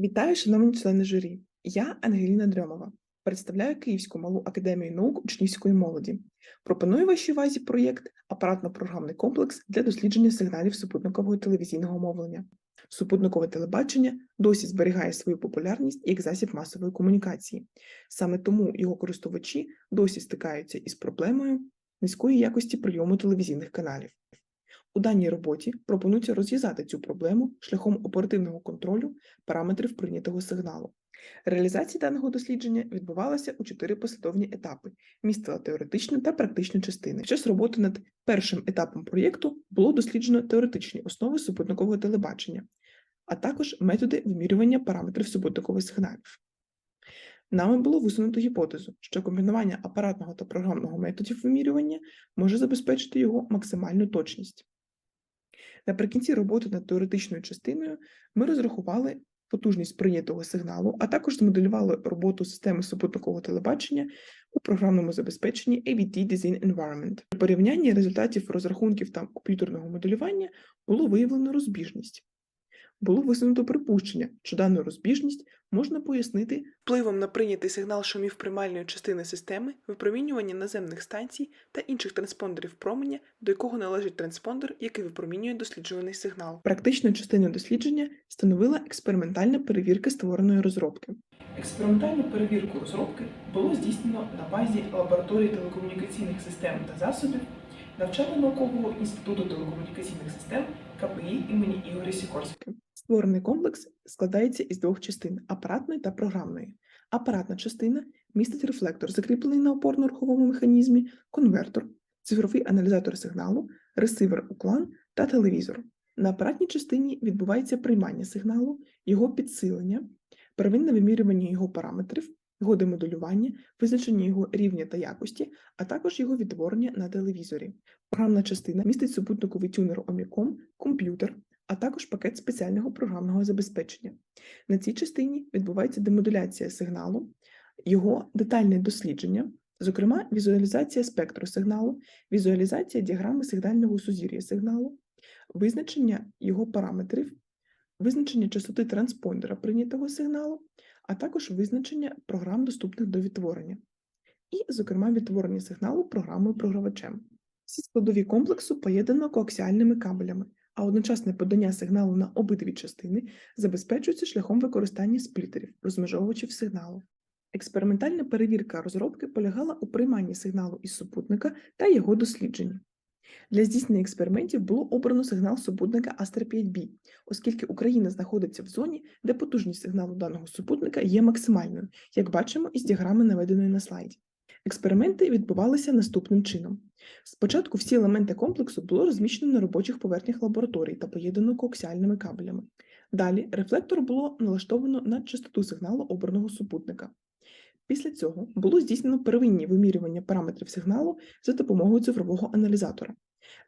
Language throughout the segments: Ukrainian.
Вітаю, шановні члени журі. Я Ангеліна Дрьомова, представляю Київську малу академію наук учнівської молоді. Пропоную вашій увазі проєкт Апаратно-програмний комплекс для дослідження сигналів супутникового телевізійного мовлення. Супутникове телебачення досі зберігає свою популярність як засіб масової комунікації. Саме тому його користувачі досі стикаються із проблемою низької якості прийому телевізійних каналів. У даній роботі пропонується розв'язати цю проблему шляхом оперативного контролю параметрів прийнятого сигналу. Реалізація даного дослідження відбувалася у чотири послідовні етапи, містила теоретичну та практичну частини. Під час роботи над першим етапом проєкту було досліджено теоретичні основи супутникового телебачення, а також методи вимірювання параметрів супутникових сигналів. Нами було висунуто гіпотезу, що комбінування апаратного та програмного методів вимірювання може забезпечити його максимальну точність. Наприкінці роботи над теоретичною частиною ми розрахували потужність прийнятого сигналу, а також змоделювали роботу системи супутникового телебачення у програмному забезпеченні AVT Design Environment. При порівнянні результатів розрахунків та комп'ютерного моделювання було виявлено розбіжність. Було висунуто припущення, що дану розбіжність можна пояснити впливом на прийнятий сигнал шумів приймальної частини системи, випромінювання наземних станцій та інших транспондерів променя, до якого належить транспондер, який випромінює досліджуваний сигнал. Практичною частиною дослідження становила експериментальна перевірка створеної розробки. Експериментальну перевірку розробки було здійснено на базі лабораторії телекомунікаційних систем та засобів навчально-наукового інституту телекомунікаційних систем КПІ імені Ігоря Сікорського. Створений комплекс складається із двох частин апаратної та програмної. Апаратна частина містить рефлектор, закріплений на опорно-руховому механізмі, конвертор, цифровий аналізатор сигналу, ресивер уклан та телевізор. На апаратній частині відбувається приймання сигналу, його підсилення, первинне вимірювання його параметрів, його демоделювання, визначення його рівня та якості, а також його відтворення на телевізорі. Програмна частина містить супутниковий тюнер Omicom, комп'ютер, а також пакет спеціального програмного забезпечення. На цій частині відбувається демодуляція сигналу, його детальне дослідження, зокрема, візуалізація спектру сигналу, візуалізація діаграми сигнального сузір'я сигналу, визначення його параметрів, визначення частоти транспондера прийнятого сигналу, а також визначення програм, доступних до відтворення, і, зокрема, відтворення сигналу програмою програвачем. Всі складові комплексу поєднано коаксіальними кабелями, а одночасне подання сигналу на обидві частини забезпечується шляхом використання сплітерів, розмежовувачів сигналу. Експериментальна перевірка розробки полягала у прийманні сигналу із супутника та його дослідженні. Для здійснення експериментів було обрано сигнал супутника Astra 5B, оскільки Україна знаходиться в зоні, де потужність сигналу даного супутника є максимальною, як бачимо із діаграми, наведеної на слайді. Експерименти відбувалися наступним чином. Спочатку всі елементи комплексу було розміщено на робочих поверхнях лабораторій та поєднано коаксіальними кабелями. Далі рефлектор було налаштовано на частоту сигналу обраного супутника. Після цього було здійснено первинні вимірювання параметрів сигналу за допомогою цифрового аналізатора.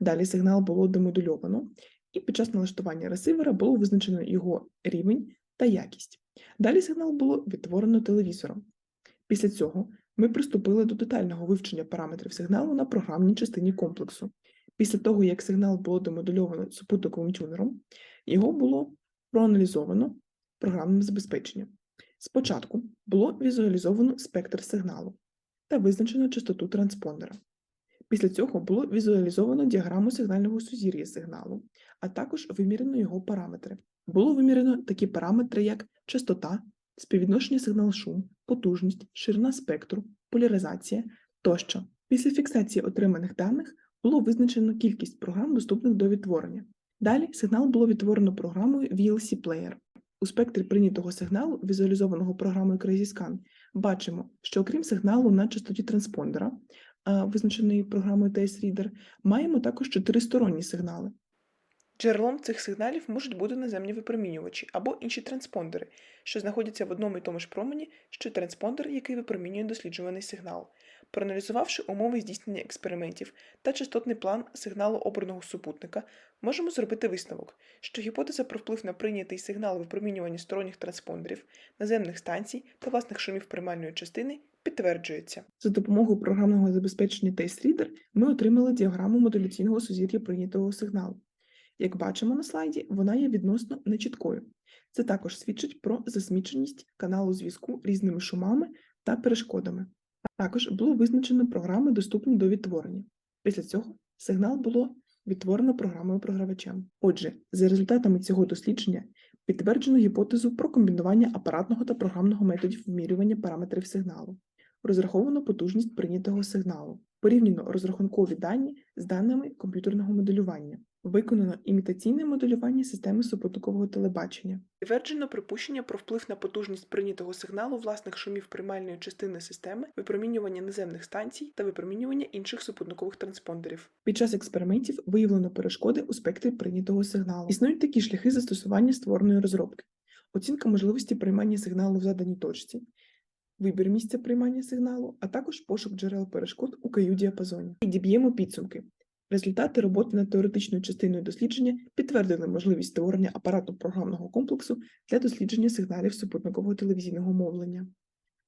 Далі сигнал було демодульовано, і під час налаштування ресивера було визначено його рівень та якість. Далі сигнал було відтворено телевізором. Після цього ми приступили до детального вивчення параметрів сигналу на програмній частині комплексу. Після того, як сигнал було демодульовано супутниковим тюнером, його було проаналізовано програмним забезпеченням. Спочатку було візуалізовано спектр сигналу та визначено частоту транспондера. Після цього було візуалізовано діаграму сигнального сузір'я сигналу, а також вимірено його параметри. Було вимірено такі параметри, як частота, співвідношення сигнал-шум, потужність, ширина спектру, поляризація тощо. Після фіксації отриманих даних було визначено кількість програм, доступних до відтворення. Далі сигнал було відтворено програмою VLC Player. У спектрі прийнятого сигналу, візуалізованого програмою CrazyScan, бачимо, що окрім сигналу на частоті транспондера, визначеної програмою TS Reader, маємо також чотиристоронні сигнали. Джерелом цих сигналів можуть бути наземні випромінювачі або інші транспондери, що знаходяться в одному і тому ж промені, що транспондер, який випромінює досліджуваний сигнал. Проаналізувавши умови здійснення експериментів та частотний план сигналу обраного супутника, можемо зробити висновок, що гіпотеза про вплив на прийнятий сигнал випромінювання сторонніх транспондерів, наземних станцій та власних шумів приймальної частини підтверджується. За допомогою програмного забезпечення Taste Reader ми отримали діаграму модуляційного сузір'я прийнятого сигналу. Як бачимо на слайді, вона є відносно нечіткою. Це також свідчить про засміченість каналу зв'язку різними шумами та перешкодами. Також було визначено програми, доступні до відтворення. Після цього сигнал було відтворено програмою програвачем. Отже, за результатами цього дослідження підтверджено гіпотезу про комбінування апаратного та програмного методів вимірювання параметрів сигналу. Розраховано потужність прийнятого сигналу. Порівняно розрахункові дані з даними комп'ютерного моделювання. Виконано імітаційне моделювання системи супутникового телебачення. Підтверджено припущення про вплив на потужність прийнятого сигналу власних шумів приймальної частини системи, випромінювання наземних станцій та випромінювання інших супутникових транспондерів. Під час експериментів виявлено перешкоди у спектрі прийнятого сигналу. Існують такі шляхи застосування створеної розробки: оцінка можливості приймання сигналу в заданій точці, вибір місця приймання сигналу, а також пошук джерел перешкод у каю-діапазоні. Підіб'ємо підсумки. Результати роботи над теоретичною частиною дослідження підтвердили можливість створення апаратно-програмного комплексу для дослідження сигналів супутникового телевізійного мовлення.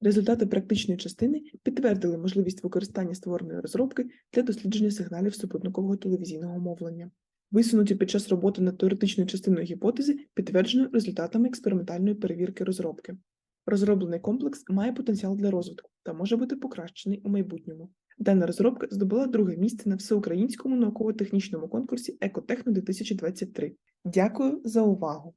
Результати практичної частини підтвердили можливість використання створеної розробки для дослідження сигналів супутникового телевізійного мовлення. Висунуті під час роботи над теоретичною частиною гіпотези підтверджено результатами експериментальної перевірки розробки. Розроблений комплекс має потенціал для розвитку та може бути покращений у майбутньому. Дана розробка здобула друге місце на всеукраїнському науково-технічному конкурсі Екотехно 2023. Дякую за увагу!